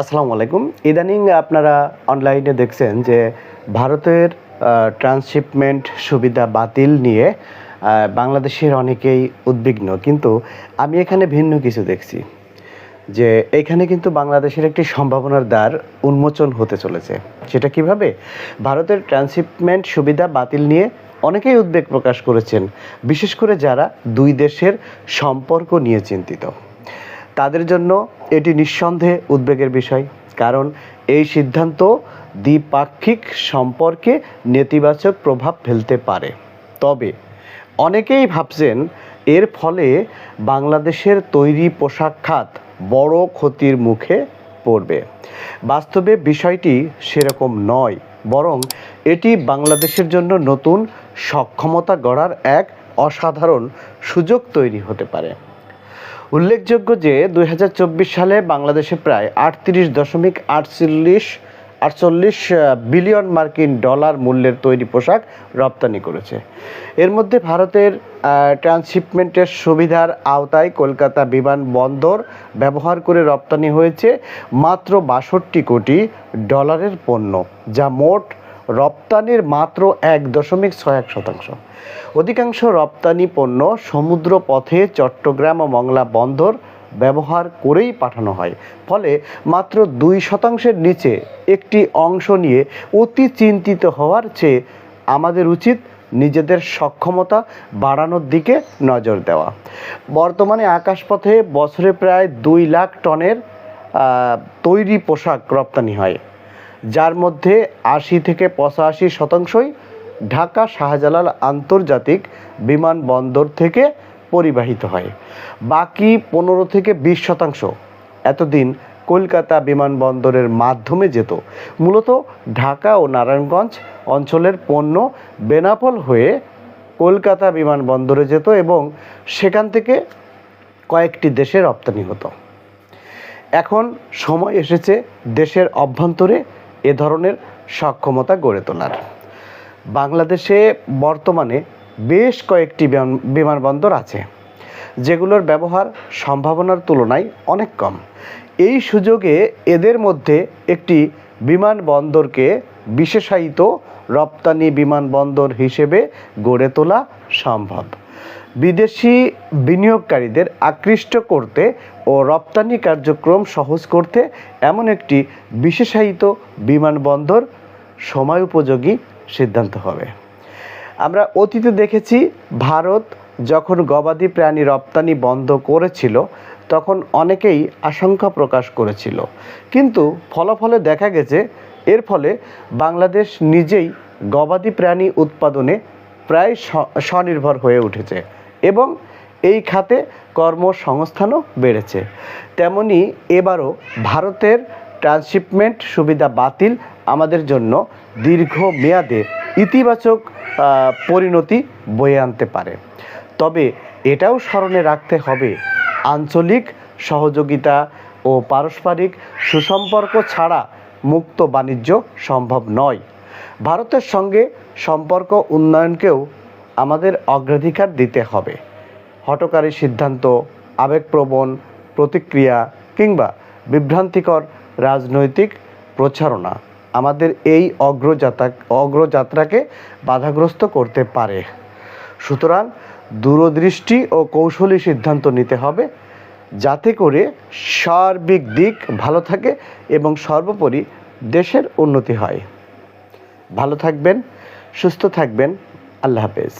আসসালামু আলাইকুম। ইদানিং আপনারা অনলাইনে দেখছেন যে ভারতের ট্রান্সশিপমেন্ট সুবিধা বাতিল নিয়ে বাংলাদেশের অনেকেই উদ্বিগ্ন। কিন্তু আমি এখানে ভিন্ন কিছু দেখছি। যে এখানে কিন্তু বাংলাদেশের একটি সম্ভাবনার দ্বার উন্মোচন হতে চলেছে। সেটা কীভাবে? ভারতের ট্রান্সশিপমেন্ট সুবিধা বাতিল নিয়ে অনেকেই উদ্বেগ প্রকাশ করেছেন। বিশেষ করে যারা দুই দেশের সম্পর্ক নিয়ে চিন্তিত। তাদের জন্য এটি নিঃসন্দেহে উদ্বেগের বিষয়, কারণ এই সিদ্ধান্ত দ্বিপাক্ষিক সম্পর্কে নেতিবাচক প্রভাব ফেলতে পারে। তবে অনেকেই ভাবছেন এর ফলে বাংলাদেশের তৈরি পোশাক খাত বড় ক্ষতির মুখে পড়বে। বাস্তবে বিষয়টি সেরকম নয়, বরং এটি বাংলাদেশের জন্য নতুন সক্ষমতা গড়ার এক অসাধারণ সুযোগ তৈরি হতে পারে। উল্লেখযোগ্য যে দুই হাজার চব্বিশ সালে বাংলাদেশে প্রায় আটত্রিশ দশমিক আটচল্লিশ আটচল্লিশ বিলিয়ন মার্কিন ডলার মূল্যের তৈরি পোশাক রপ্তানি করেছে। এর মধ্যে ভারতের ট্রান্সশিপমেন্টের সুবিধার আওতায় কলকাতা বিমানবন্দর ব্যবহার করে রপ্তানি হয়েছে মাত্র বাষট্টি কোটি ডলারের পণ্য, যা মোট রপ্তানির মাত্র এক দশমিক ছয় এক শতাংশ। অধিকাংশ রপ্তানি পণ্য সমুদ্র পথে চট্টগ্রাম ও মংলা বন্দর ব্যবহার করেই পাঠানো হয়। ফলে মাত্র দুই শতাংশের নিচে একটি অংশ নিয়ে অতি চিন্তিত হওয়ার চেয়ে আমাদের উচিত নিজেদের সক্ষমতা বাড়ানোর দিকে নজর দেওয়া। বর্তমানে আকাশপথে বছরে প্রায় দুই লাখ টনের তৈরি পোশাক রপ্তানি হয়। যার মধ্যে আশি থেকে পঁচাশি শতাংশই ঢাকা শাহজালাল আন্তর্জাতিক বিমানবন্দর থেকে পরিবাহিত হয়। বাকি পনেরো থেকে বিশ শতাংশ এতদিন কলকাতা বিমানবন্দরের মাধ্যমে যেত। মূলত ঢাকা ও নারায়ণগঞ্জ অঞ্চলের পণ্য বেনাপোল হয়ে কলকাতা বিমানবন্দরে যেত এবং সেখান থেকে কয়েকটি দেশে রপ্তানি হতো। এখন সময় এসেছে দেশের অভ্যন্তরে এ ধরনের সক্ষমতা গড়ে তোলার। বাংলাদেশে বর্তমানে বেশ কয়েকটি বিমানবন্দর আছে, যেগুলোর ব্যবহার সম্ভাবনার তুলনায় অনেক কম। এই সুযোগে এদের মধ্যে একটি বিমানবন্দরকে বিশেষায়িত রপ্তানি বিমানবন্দর হিসেবে গড়ে তোলা সম্ভব। বিদেশি বিনিয়োগকারীদের আকৃষ্ট করতে ও রপ্তানি কার্যক্রম সহজ করতে এমন একটি বিশেষায়িত বিমানবন্দর সময় উপযোগী সিদ্ধান্ত হবে। আমরা অতীতে দেখেছি, ভারত যখন গবাদি প্রাণী রপ্তানি বন্ধ করেছিল, তখন অনেকেই আশঙ্কা প্রকাশ করেছিল। কিন্তু ফলাফলে দেখা গেছে, এর ফলে বাংলাদেশ নিজেই গবাদি প্রাণী উৎপাদনে প্রায় স্বনির্ভর হয়ে উঠেছে। এবং এই খাতে কর্মসংস্থানও বেড়েছে। তেমনি এবারও ভারতের ট্রান্সশিপমেন্ট সুবিধা বাতিল আমাদের জন্য দীর্ঘ মেয়াদে ইতিবাচক পরিণতি বয়ে আনতে পারে। তবে এটাও স্মরণে রাখতে হবে, আঞ্চলিক সহযোগিতা ও পারস্পরিক সুসম্পর্ক ছাড়া মুক্ত বাণিজ্য সম্ভব নয়। ভারতের সঙ্গে সম্পর্ক উন্নয়নকেও আমাদের অগ্রাধিকার দিতে হবে। হটকারী সিদ্ধান্ত, আবেগপ্রবণ প্রতিক্রিয়া কিংবা বিভ্রান্তিকর রাজনৈতিক প্রচারণা আমাদের এই অগ্রযাত্রা, অগ্রযাত্রাকে বাধাগ্রস্ত করতে পারে। সুতরাং দূরদৃষ্টি ও কৌশলী সিদ্ধান্ত নিতে হবে যাতে করে সার্বিক দিক ভালো থাকে এবং সর্বোপরি দেশের উন্নতি হয়। ভালো থাকবেন, সুস্থ থাকবেন। আল্লাহ হাফেজ।